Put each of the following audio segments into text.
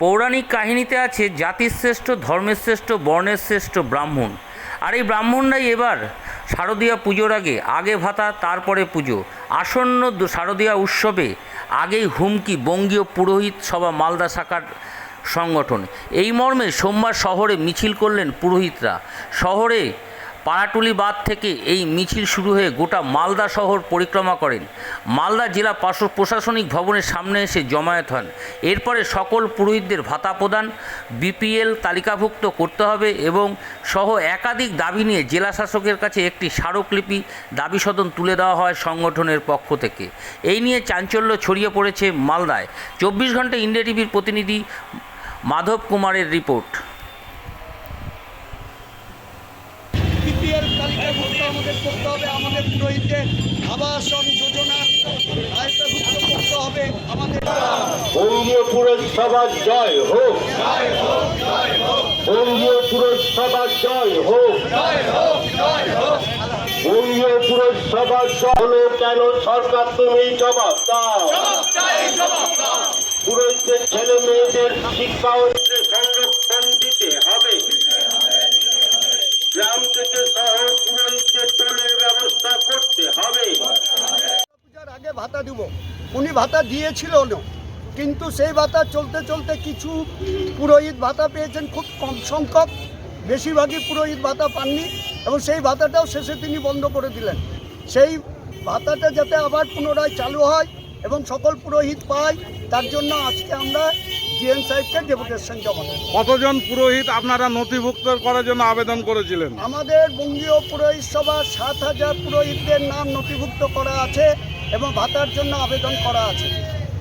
পৌরাণিক কাহিনীতে আছে, জাতির শ্রেষ্ঠ, ধর্মের শ্রেষ্ঠ, বর্ণের শ্রেষ্ঠ ব্রাহ্মণ। আর এই ব্রাহ্মণরাই এবার শারদীয়া পুজোর আগে আগে ভাতা, তারপরে পুজো। আসন্ন শারদীয়া উৎসবে আগেই হুমকি, বঙ্গীয় পুরোহিত সভা, মালদা শাখার সংগঠন। এই মর্মে সোমবার শহরে মিছিল করলেন পুরোহিতরা। শহরে পাড়াটুলি বাঁধ থেকে এই মিছিল শুরু হয়ে গোটা মালদা শহর পরিক্রমা করেন। মালদা জেলা প্রশাসনিক ভবনের সামনে এসে জমায়েত হন। এরপরে সকল পুরোহিতদের ভাতা প্রদান, বিপিএল তালিকাভুক্ত করতে হবে এবং সহ একাধিক দাবি নিয়ে জেলা শাসকের কাছে একটি স্মারকলিপি, দাবি সদন তুলে দেওয়া হয় সংগঠনের পক্ষ থেকে। এই নিয়ে চাঞ্চল্য ছড়িয়ে পড়েছে মালদায়। চব্বিশ ঘণ্টা ইন্ডিয়া টিভির প্রতিনিধি মাধব কুমারের রিপোর্ট বিপিএল তালিকাভুক্ত আমাদের করতে হবে আমাদের পুরোহিতদের আবাসন যোজনার আয়তাভুক্ত করতে হবে আমাদের। বঙ্গীয় পুরসভার জয় হোক। বঙ্গীয় পুরসভার জয় হোক। বঙ্গীয় পুরসভার জয় হলো কেন সরকার তুমি জবাব দাও। পুরোহিতদের ছেলে মেয়েদের শিক্ষা ভাতা দিব। উনি ভাতা দিয়েছিল না। কিন্তু সেই ভাতা চলতে চলতে কিছু পুরোহিত ভাতা পেয়েছেন খুব কম সংখ্যক। বেশিরভাগই পুরোহিত ভাতা পাননি এবং সেই ভাতাটাও শেষে তিনি বন্ধ করে দিলেন। সেই ভাতাটা যাতে আবার পুনরায় চালু হয় এবং সকল পুরোহিত পায় তার জন্য আজকে আমরা জিএন সাহেবকে ডেপুটেশন জমা কতজন পুরোহিত আপনারা নথিভুক্ত করার জন্য আবেদন করেছিলেন? আমাদের বঙ্গীয় পুরোহিত সভা সাত হাজার পুরোহিতদের নাম নথিভুক্ত করা আছে। এবং ভাতার জন্য আবেদন করা আছে।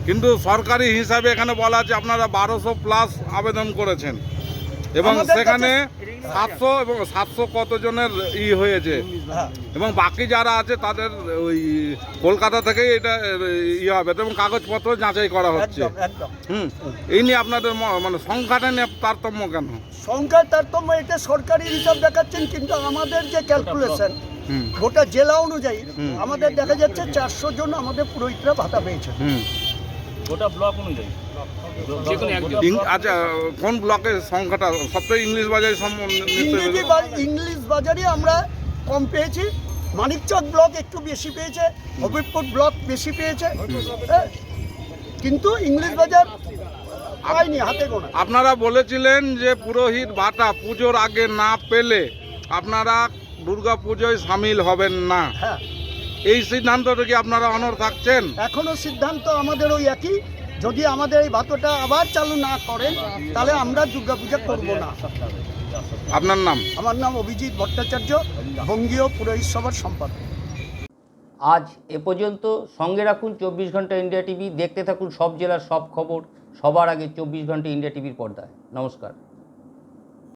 কিন্তু সরকারি হিসাবে এখানে বলা আছে আপনারা বারোশো প্লাস আবেদন করেছেন। এবং সেখানে সাতশো এবং সাতশো কতজনের ই হয়েছে। হ্যাঁ। এবং বাকি যারা আছে তাদের ওই কলকাতা থেকেই এটা ইয়ে হবে এবং কাগজপত্র যাচাই করা হচ্ছে। হুম এই নিয়ে আপনাদের মানে সংখ্যাটা নিয়ে তারতম্য কেন? সংখ্যার তারতম্য এটা সরকারি হিসাব দেখাচ্ছেন কিন্তু আমাদের যে ক্যালকুলেশন গোটা জেলা অনুযায়ী আমাদের দেখা যাচ্ছে চারশো জন আমাদের পুরোহিতরা ভাতা পেয়েছে। গোটা ব্লক অনুযায়ী? আচ্ছা কোন ব্লকের সংখ্যাটা? সবটাই ইংলিশ বাজারে ইংরেজি ইংলিশ বাজারে আমরা কম পেয়েছি। মানিকচক ব্লক একটু বেশি পেয়েছে হবিবপুর ব্লক বেশি পেয়েছে। হ্যাঁ। কিন্তু ইংলিশ বাজার পাইনি হাতে গোনা। আপনারা বলেছিলেন যে পুরোহিত ভাতা পুজোর আগে না পেলে আপনারা দুর্গা পুজোয় সামিল হবেন না। হ্যাঁ। এই সিদ্ধান্তটা কি আপনারা অনর থাকছেন? এখনও সিদ্ধান্ত আমাদের ওই একই। যদি আমাদের এই ভাতটা আবার চালু না করেন তাহলে আমরা দুর্গাপূজা করব না। আপনার নাম? আমার নাম অভিজিৎ ভট্টাচার্য বঙ্গীয় পুরোহিত সভার সম্পাদক। আজ এ পর্যন্ত সঙ্গে রাখুন চব্বিশ ঘণ্টা ইন্ডিয়া টিভি দেখতে থাকুন সব জেলার সব খবর সবার আগে চব্বিশ ঘণ্টা ইন্ডিয়া টিভির পর্দায়। নমস্কার।